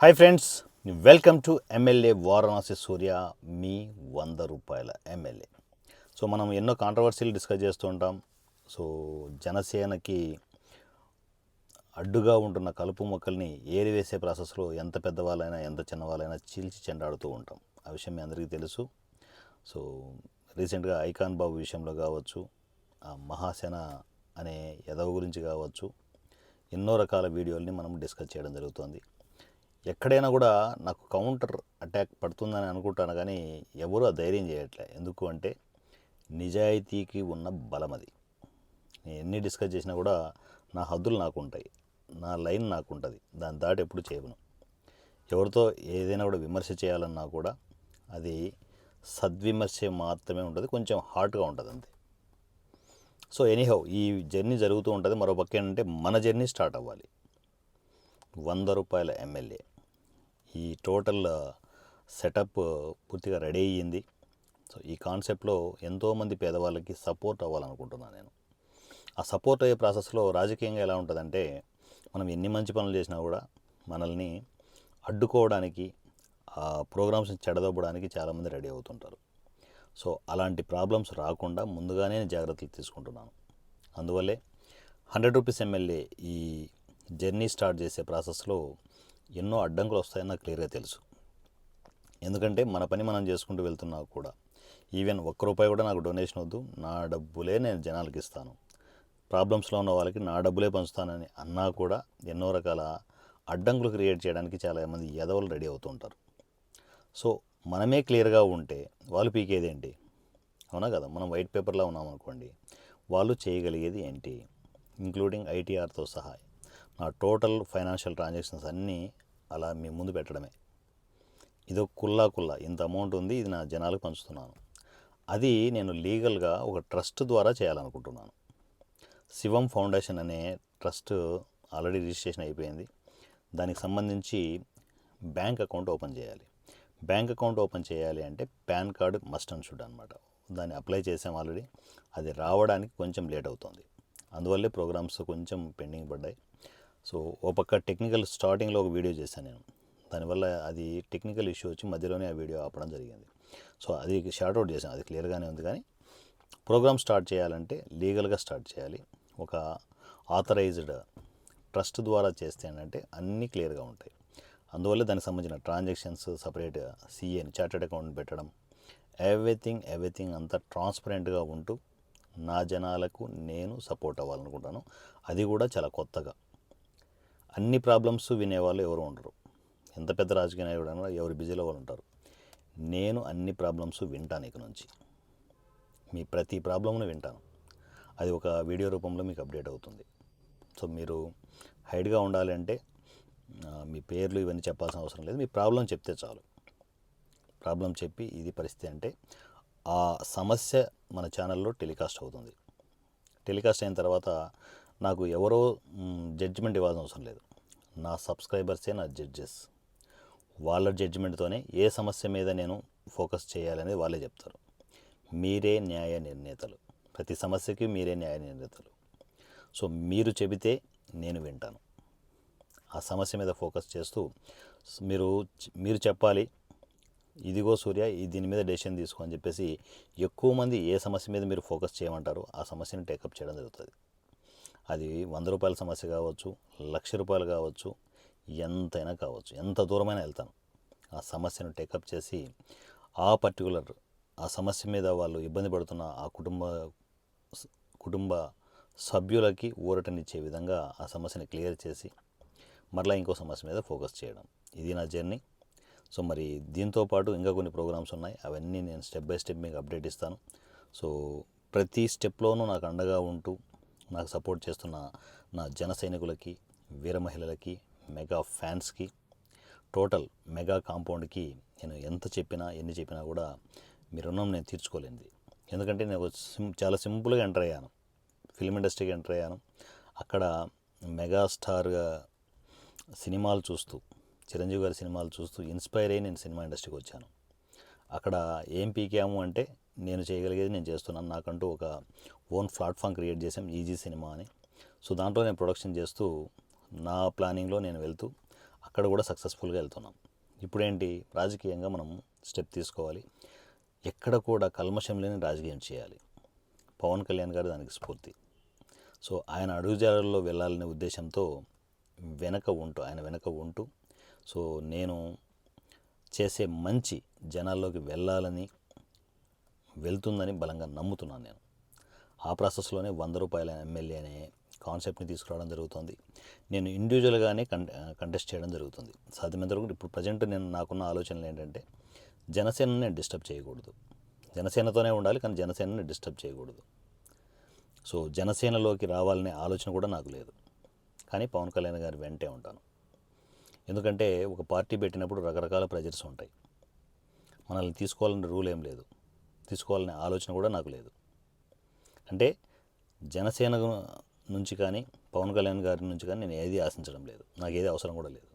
Hi friends welcome to MLA Varanasi Surya మీ వంద రూపాయల MLA so మనం ఎన్నో కాంట్రవర్సీలు డిస్కస్ చేస్తూ ఉంటాం. సో జనసేనకి అడ్డుగా ఉంటున్న కలుపు మొక్కల్ని ఏరివేసే ప్రాసెస్లో ఎంత పెద్దవాళ్ళైనా ఎంత చిన్నవాళ్ళైనా చీల్చి చెండాడుతూ ఉంటాం. ఆ విషయం మీ అందరికీ తెలుసు. సో రీసెంట్గా ఐకాన్ బాబు విషయంలో కావచ్చు ఆ మహాసేన అనే యదవ గురించి కావచ్చు ఎన్నో రకాల వీడియోల్ని మనం డిస్కస్ చేయడం జరుగుతుంది. ఎక్కడైనా కూడా నాకు కౌంటర్ అటాక్ పడుతుందని అనుకుంటాను కానీ ఎవరు ఆ ధైర్యం చేయట్లే. ఎందుకు అంటే నిజాయితీకి ఉన్న బలం అది. నేను ఎన్ని డిస్కస్ చేసినా కూడా నా హద్దులు నాకు ఉంటాయి నా లైన్ నాకు ఉంటుంది దాని దాటి ఎప్పుడు చేయను. ఎవరితో ఏదైనా కూడా విమర్శ చేయాలన్నా కూడా అది సద్విమర్శ మాత్రమే ఉంటుంది కొంచెం హార్ట్గా ఉంటుంది అంతే. సో ఎనీహౌ ఈ జర్నీ జరుగుతూ ఉంటుంది. మరో పక్క ఏంటంటే మన జర్నీ స్టార్ట్ అవ్వాలి. వంద రూపాయల ఎమ్మెల్యే. ఈ టోటల్ సెటప్ పూర్తిగా రెడీ అయ్యింది. సో ఈ కాన్సెప్ట్లో ఎంతోమంది పేదవాళ్ళకి సపోర్ట్ అవ్వాలనుకుంటున్నాను నేను. ఆ సపోర్ట్ అయ్యే ప్రాసెస్లో రాజకీయంగా ఎలా ఉంటుందంటే మనం ఎన్ని మంచి పనులు చేసినా కూడా మనల్ని అడ్డుకోవడానికి ఆ ప్రోగ్రామ్స్ని చెడదొబ్బడానికి చాలామంది రెడీ అవుతుంటారు. సో అలాంటి ప్రాబ్లమ్స్ రాకుండా ముందుగానే నేను జాగ్రత్తలు తీసుకుంటున్నాను. అందువల్లే హండ్రెడ్ రూపీస్ ఎమ్మెల్యే ఈ జర్నీ స్టార్ట్ చేసే ప్రాసెస్లో ఎన్నో అడ్డంకులు వస్తాయని నాకు క్లియర్గా తెలుసు. ఎందుకంటే మన పని మనం చేసుకుంటూ వెళ్తున్నా కూడా. ఈవెన్ ఒక్క రూపాయి కూడా నాకు డొనేషన్ వద్దు. నా డబ్బులే నేను జనాలకి ఇస్తాను. ప్రాబ్లమ్స్లో ఉన్న వాళ్ళకి నా డబ్బులే పంచుతానని అన్నా కూడా ఎన్నో రకాల అడ్డంకులు క్రియేట్ చేయడానికి చాలామంది ఎదవలు రెడీ అవుతుంటారు సో మనమే క్లియర్గా ఉంటే వాళ్ళు పీకేదేంటి? అవునా కదా? మనం వైట్ పేపర్లో ఉన్నాం అనుకోండి వాళ్ళు చేయగలిగేది ఏంటి? ఇంక్లూడింగ్ ఐటీఆర్తో సహా. నా టోటల్ ఫైనాన్షియల్ ట్రాన్సాక్షన్స్ అన్నీ అలా మీ ముందు పెట్టడమే. ఇది ఒక కుల్లా కుల్లా ఇంత అమౌంట్ ఉంది ఇది నా జనాలకు పంచుతున్నాను. అది నేను లీగల్గా ఒక ట్రస్ట్ ద్వారా చేయాలనుకుంటున్నాను. శివం ఫౌండేషన్ అనే ట్రస్ట్ ఆల్రెడీ రిజిస్ట్రేషన్ అయిపోయింది. దానికి సంబంధించి బ్యాంక్ అకౌంట్ ఓపెన్ చేయాలి. బ్యాంక్ అకౌంట్ ఓపెన్ చేయాలి అంటే PAN card must and should అనమాట దాన్ని అప్లై చేసాం ఆల్రెడీ. అది రావడానికి కొంచెం లేట్ అవుతుంది. అందువల్లే ప్రోగ్రామ్స్ కొంచెం పెండింగ్ పడ్డాయి. సో ఓ పక్క టెక్నికల్ స్టార్టింగ్లో ఒక వీడియో చేశాను నేను. దానివల్ల అది టెక్నికల్ ఇష్యూ వచ్చి మధ్యలోనే ఆ వీడియో ఆపడం జరిగింది. సో అది షార్ట్ అవుట్ చేశాను. అది క్లియర్గానే ఉంది కానీ ప్రోగ్రామ్ స్టార్ట్ చేయాలంటే లీగల్గా స్టార్ట్ చేయాలి. ఒక ఆథరైజ్డ్ ట్రస్ట్ ద్వారా చేస్తే ఏంటంటే అన్నీ క్లియర్గా ఉంటాయి. అందువల్ల దానికి సంబంధించిన ట్రాన్సాక్షన్స్ సపరేట్ సిఏని చార్టెడ్ అకౌంట్ పెట్టడం ఎవ్రీథింగ్ ఎవ్రీథింగ్ అంతా ట్రాన్స్పరెంట్గా ఉంటూ నా జనాలకు నేను సపోర్ట్ అవ్వాలనుకుంటాను. అది కూడా చాలా కొత్తగా. అన్ని ప్రాబ్లమ్స్ వినేవాళ్ళు ఎవరు ఉండరు. ఎంత పెద్ద రాజకీయ నాయకుడు ఎవరు బిజీలో వాళ్ళు ఉంటారు. నేను అన్ని ప్రాబ్లమ్స్ వింటాను ఇక నుంచి. మీ ప్రతి ప్రాబ్లమ్ను వింటాను. అది ఒక వీడియో రూపంలో మీకు అప్డేట్ అవుతుంది. సో మీరు హైడ్గా ఉండాలి అంటే మీ పేర్లు ఇవన్నీ చెప్పాల్సిన అవసరం లేదు. మీ ప్రాబ్లం చెప్తే చాలు. ప్రాబ్లం చెప్పి ఇది పరిస్థితి అంటే ఆ సమస్య మన ఛానల్లో టెలికాస్ట్ అవుతుంది. టెలికాస్ట్ అయిన తర్వాత నాకు ఎవరో జడ్జిమెంట్ ఇవ్వాల్సిన అవసరం లేదు. నా సబ్స్క్రైబర్సే నా జడ్జెస్ వాళ్ళ జడ్జిమెంట్తోనే ఏ సమస్య మీద నేను ఫోకస్ చేయాలనేది వాళ్ళే చెప్తారు. మీరే న్యాయ నిర్ణేతలు. ప్రతి సమస్యకి మీరే న్యాయ నిర్ణేతలు. సో మీరు చెబితే నేను వింటాను. ఆ సమస్య మీద ఫోకస్ చేస్తూ మీరు మీరు చెప్పాలి ఇదిగో సూర్య ఈ దీని మీద డెసిషన్ తీసుకో అని చెప్పేసి ఎక్కువ మంది ఏ సమస్య మీద మీరు ఫోకస్ చేయమంటారో ఆ సమస్యను టేకప్ చేయడం జరుగుతుంది. అది వంద రూపాయల సమస్య కావచ్చు లక్ష రూపాయలు కావచ్చు ఎంతైనా కావచ్చు. ఎంత దూరమైనా వెళ్తాను. ఆ సమస్యను టేకప్ చేసి ఆ పర్టికులర్ ఆ సమస్య మీద వాళ్ళు ఇబ్బంది పడుతున్న ఆ కుటుంబ కుటుంబ సభ్యులకి ఊరటనిచ్చే విధంగా ఆ సమస్యని క్లియర్ చేసి మరలా ఇంకో సమస్య మీద ఫోకస్ చేయడం. ఇది నా జర్నీ. సో మరి దీంతో పాటు ఇంకా కొన్ని ప్రోగ్రామ్స్ ఉన్నాయి. అవన్నీ నేను స్టెప్ బై స్టెప్ మీకు అప్డేట్ ఇస్తాను. సో ప్రతి స్టెప్లోనూ నాకు అండగా ఉంటూ నాకు సపోర్ట్ చేస్తున్న నా జన సైనికులకి వీర మహిళలకి మెగా ఫ్యాన్స్కి టోటల్ మెగా కాంపౌండ్కి నేను ఎంత చెప్పినా ఎన్ని చెప్పినా కూడా మీ రుణం నేను తీర్చుకోలేనిది. ఎందుకంటే నేను సిం చాలా సింపుల్గా ఎంటర్ అయ్యాను. ఫిల్మ్ ఇండస్ట్రీకి ఎంటర్ అయ్యాను. అక్కడ మెగాస్టార్గా సినిమాలు చూస్తూ చిరంజీవి గారి సినిమాలు చూస్తూ ఇన్స్పైర్ అయ్యి నేను సినిమా ఇండస్ట్రీకి వచ్చాను. అక్కడ ఏం పీకాము అంటే నేను చేయగలిగేది నేను చేస్తున్నాను. నాకంటూ ఒక ఓన్ ప్లాట్ఫామ్ క్రియేట్ చేసాం ఈజీ సినిమా అని. సో దాంట్లో నేను ప్రొడక్షన్ చేస్తూ నా ప్లానింగ్లో నేను వెళ్తూ అక్కడ కూడా సక్సెస్ఫుల్గా వెళ్తున్నాం. ఇప్పుడేంటి? రాజకీయంగా మనం స్టెప్ తీసుకోవాలి. ఎక్కడ కూడా కల్మషం లేని రాజకీయం చేయాలి. పవన్ కళ్యాణ్ గారు దానికి స్ఫూర్తి. సో ఆయన అడుగుజాడల్లో వెళ్ళాలనే ఉద్దేశంతో వెనక ఉంటూ ఆయన వెనక ఉంటూ సో నేను చేసే మంచి జనాల్లోకి వెళ్ళాలని వెళ్తుందని బలంగా నమ్ముతున్నాను నేను. ఆ ప్రాసెస్లోనే వంద రూపాయల ఎమ్మెల్యే అనే కాన్సెప్ట్ని తీసుకురావడం జరుగుతుంది. నేను ఇండివిజువల్గానే కంటె కంటెస్ట్ చేయడం జరుగుతుంది. సాధ్యమైనంత వరకు ఇప్పుడు ప్రజెంట్ నేను నాకున్న ఆలోచనలు ఏంటంటే జనసేనని నేను డిస్టర్బ్ చేయకూడదు. జనసేనతోనే ఉండాలి కానీ జనసేనని డిస్టర్బ్ చేయకూడదు. సో జనసేనలోకి రావాలనే ఆలోచన కూడా నాకు లేదు. కానీ పవన్ కళ్యాణ్ గారి వెంటే ఉంటాను. ఎందుకంటే ఒక పార్టీ పెట్టినప్పుడు రకరకాల ప్రెజర్స్ ఉంటాయి. మనల్ని తీసుకోవాలనే రూల్ ఏం లేదు. తీసుకోవాలనే ఆలోచన కూడా నాకు లేదు. అంటే జనసేన నుంచి కానీ పవన్ కళ్యాణ్ గారి నుంచి కానీ నేను ఏది ఆశించడం లేదు. నాకు ఏది అవసరం కూడా లేదు.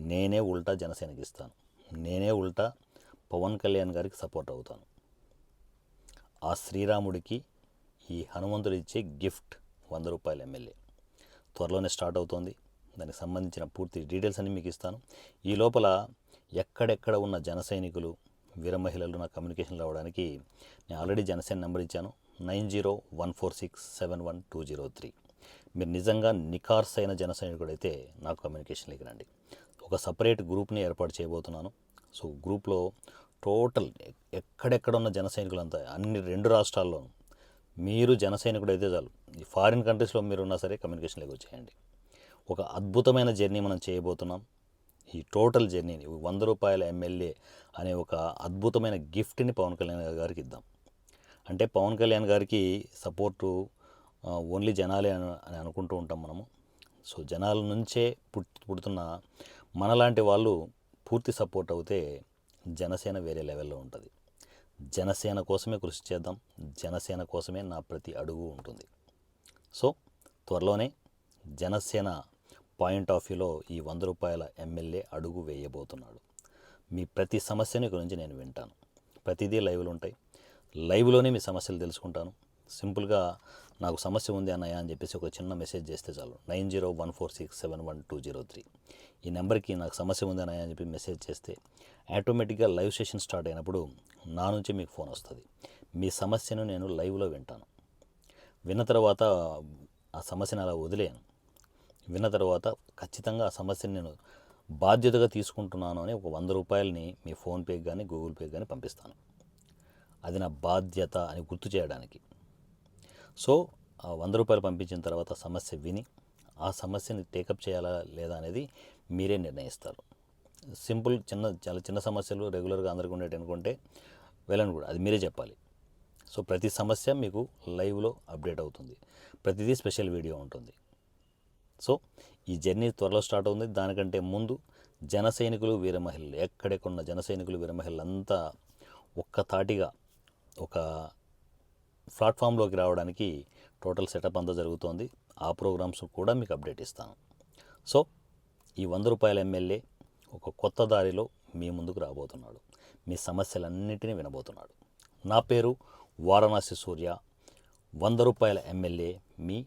నేనే ఉల్టా జనసేనకి ఇస్తాను. నేనే ఉల్టా పవన్ కళ్యాణ్ గారికి సపోర్ట్ అవుతాను. ఆ శ్రీరాముడికి ఈ హనుమంతుడు ఇచ్చే గిఫ్ట్ వంద రూపాయల ఎమ్మెల్యే. త్వరలోనే స్టార్ట్ అవుతోంది. దానికి సంబంధించిన పూర్తి డీటెయిల్స్ అన్ని మీకు ఇస్తాను. ఈ లోపల ఎక్కడెక్కడ ఉన్న జన సైనికులు వీర మహిళలు నా కమ్యూనికేషన్ రావడానికి నేను ఆల్రెడీ జనసేన నెంబర్ ఇచ్చాను. Nine zero one four six seven one two zero three. మీరు నిజంగా నికార్స్ అయిన జన సైనికుడైతే నాకు కమ్యూనికేషన్లోకి రండి. ఒక సపరేట్ గ్రూప్ని ఏర్పాటు చేయబోతున్నాను. సో గ్రూప్లో టోటల్ ఎక్కడెక్కడ ఉన్న జన సైనికులంతా అన్ని రెండు రాష్ట్రాల్లోనూ మీరు జన అయితే చాలు. ఈ ఫారిన్ కంట్రీస్లో మీరు ఉన్నా సరే కమ్యూనికేషన్లోకి వచ్చేయండి. ఒక అద్భుతమైన జర్నీ మనం చేయబోతున్నాం. ఈ టోటల్ జర్నీని వంద రూపాయల ఎమ్మెల్యే అనే ఒక అద్భుతమైన గిఫ్ట్ని పవన్ కళ్యాణ్ గారికి ఇద్దాం. అంటే పవన్ కళ్యాణ్ గారికి సపోర్టు ఓన్లీ జనాలే అని అని అనుకుంటూ ఉంటాం మనము. సో జనాల నుంచే పుట్టి పుడుతున్న మనలాంటి వాళ్ళు పూర్తి సపోర్ట్ అవుతే జనసేన వేరే లెవెల్లో ఉంటుంది. జనసేన కోసమే కృషి చేద్దాం. జనసేన కోసమే నా ప్రతి అడుగు ఉంటుంది. సో త్వరలోనే జనసేన పాయింట్ ఆఫ్ వ్యూలో ఈ వంద రూపాయల ఎమ్మెల్యే అడుగు వేయబోతున్నాడు. మీ ప్రతి సమస్యని గురించి నేను వింటాను. ప్రతిదీ లైవ్లు ఉంటాయి. లైవ్లోనే మీ సమస్యలు తెలుసుకుంటాను. సింపుల్గా నాకు సమస్య ఉంది అన్నయ్య అని చెప్పేసి ఒక చిన్న మెసేజ్ చేస్తే చాలు. Nine zero one four six seven one two zero three. ఈ నెంబర్కి నాకు సమస్య ఉంది అన్నయ్య అని చెప్పి మెసేజ్ చేస్తే ఆటోమేటిక్గా లైవ్ సెషన్ స్టార్ట్ అయినప్పుడు నా నుంచి మీకు ఫోన్ వస్తుంది. మీ సమస్యను నేను లైవ్లో వింటాను. విన్న తర్వాత ఆ సమస్యను అలా వదిలేను విన్న తర్వాత ఖచ్చితంగా ఆ సమస్యని నేను బాధ్యతగా తీసుకుంటున్నాను అని ఒక వంద రూపాయలని మీ ఫోన్పే కానీ గూగుల్ పే కానీ పంపిస్తాను. అది నా బాధ్యత అని గుర్తు చేయడానికి. సో ఆ వంద రూపాయలు పంపించిన తర్వాత సమస్య విని ఆ సమస్యని టేకప్ చేయాలా లేదా అనేది మీరే నిర్ణయిస్తారు. సింపుల్ చిన్న చాలా చిన్న సమస్యలు రెగ్యులర్గా అందరికీ ఉండేటి అనుకుంటే వెళ్ళను కూడా అది మీరే చెప్పాలి. సో ప్రతి సమస్య మీకు లైవ్లో అప్డేట్ అవుతుంది. ప్రతిదీ స్పెషల్ వీడియో ఉంటుంది. సో ఈ జర్నీ త్వరలో స్టార్ట్ అవుతుంది. దానికంటే ముందు జన సైనికులు వీర మహిళలు ఎక్కడెక్కడున్న జన సైనికులు వీర మహిళలంతా ఒక్క తాటిగా ఒక ప్లాట్ఫామ్లోకి రావడానికి టోటల్ సెటప్ అంతా జరుగుతోంది. ఆ ప్రోగ్రామ్స్ కూడా మీకు అప్డేట్ ఇస్తాను. సో ఈ వంద రూపాయల ఎమ్మెల్యే ఒక కొత్త దారిలో మీ ముందుకు రాబోతున్నాడు. మీ సమస్యలన్నింటినీ వినబోతున్నాడు. నా పేరు వారణాసి సూర్య. వంద రూపాయల ఎమ్మెల్యే మీ